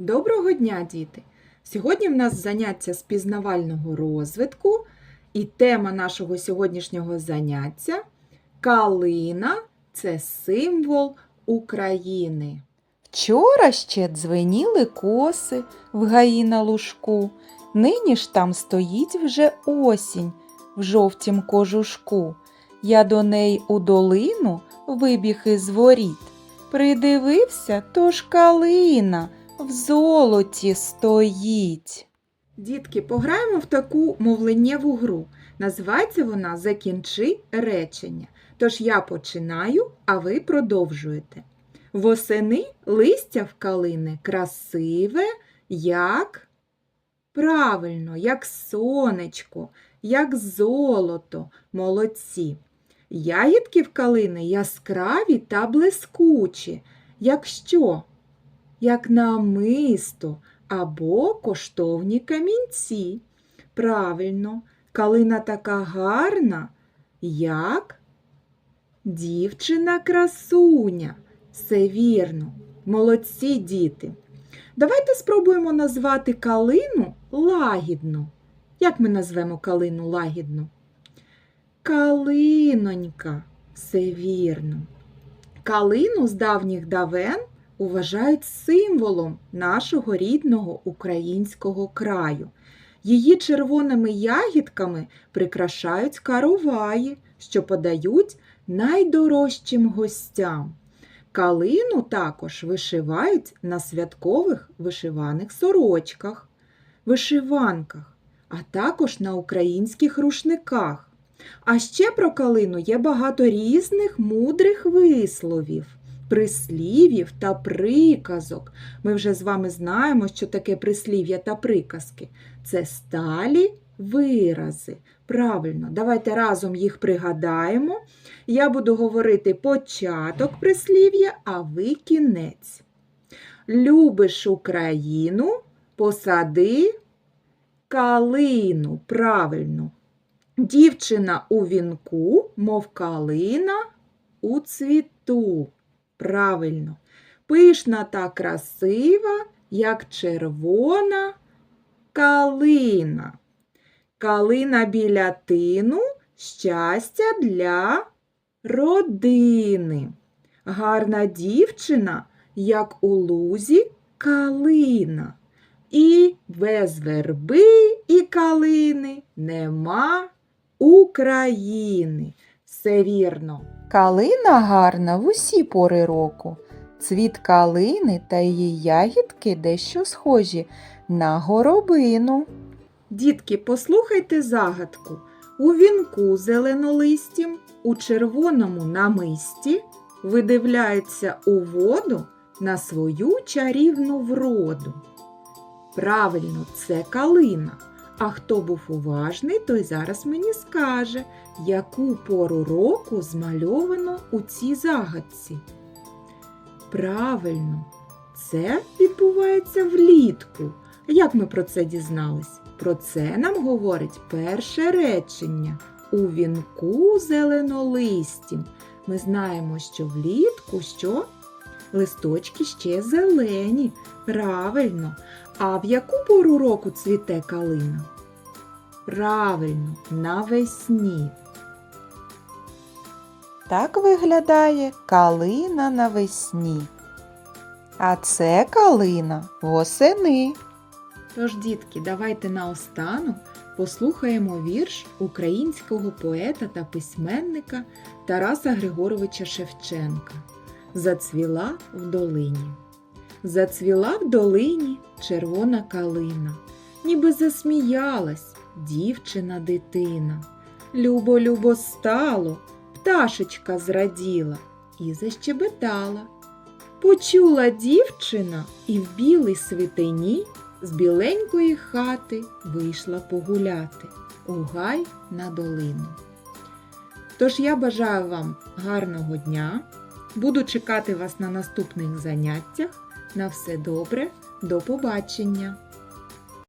Доброго дня, діти! Сьогодні в нас заняття з пізнавального розвитку, і тема нашого сьогоднішнього заняття Калина це символ України. Вчора ще дзвеніли коси в гаї на лужку, нині ж там стоїть вже осінь в жовтім кожушку. Я до неї у долину вибіг із воріт. Придивився, то ж калина в золоті стоїть. Дітки, пограємо в таку мовленнєву гру. Називається вона Закінчи речення. Тож я починаю, а ви продовжуєте. Восени листя в калини красиве, як правильно, як сонечко, як золото, молодці. Ягідки в калини яскраві та блискучі, як що? Як намисто або коштовні камінці. Правильно, калина така гарна, як дівчина красуня. Все вірно, молодці діти. Давайте спробуємо назвати калину лагідно. Як ми назвемо калину лагідно? Калинонька, все вірно. Калину з давніх давен вважають символом нашого рідного українського краю. Її червоними ягідками прикрашають караваї, що подають найдорожчим гостям. Калину також вишивають на святкових вишиваних сорочках, вишиванках, а також на українських рушниках. А ще про калину є багато різних мудрих висловів, прислів'їв та приказок. Ми вже з вами знаємо, що таке прислів'я та приказки. Це сталі вирази. Правильно, давайте разом їх пригадаємо. Я буду говорити початок прислів'я, а ви кінець. Любиш Україну, посади калину. Правильно. Дівчина у вінку, мов калина у цвіту. Правильно. Пишна та красива, як червона калина. Калина біля тину щастя для родини. Гарна дівчина, як у лузі калина. І без верби і калини нема України. Все вірно. Калина гарна в усі пори року. Цвіт калини та її ягідки дещо схожі на горобину. Дітки, послухайте загадку. У вінку зеленолистім, у червоному намисті видивляється у воду на свою чарівну вроду. Правильно, це калина. А хто був уважний, той зараз мені скаже, яку пору року змальовано у цій загадці. Правильно, це відбувається влітку. Як ми про це дізнались? Про це нам говорить перше речення. У вінку зеленолистім. Ми знаємо, що влітку що? Листочки ще зелені. Правильно. А в яку пору року цвіте калина? Правильно, навесні. Так виглядає калина навесні. А це калина восени. Тож, дітки, давайте наостанок послухаємо вірш українського поета та письменника Тараса Григоровича Шевченка. Зацвіла в долині. Зацвіла в долині червона калина, ніби засміялась дівчина дитина. Любо, любо стало, пташечка зраділа і защебетала. Почула дівчина і в білій світині з біленької хати вийшла погуляти у гай на долину. Тож я бажаю вам гарного дня. Буду чекати вас на наступних заняттях. На все добре, до побачення!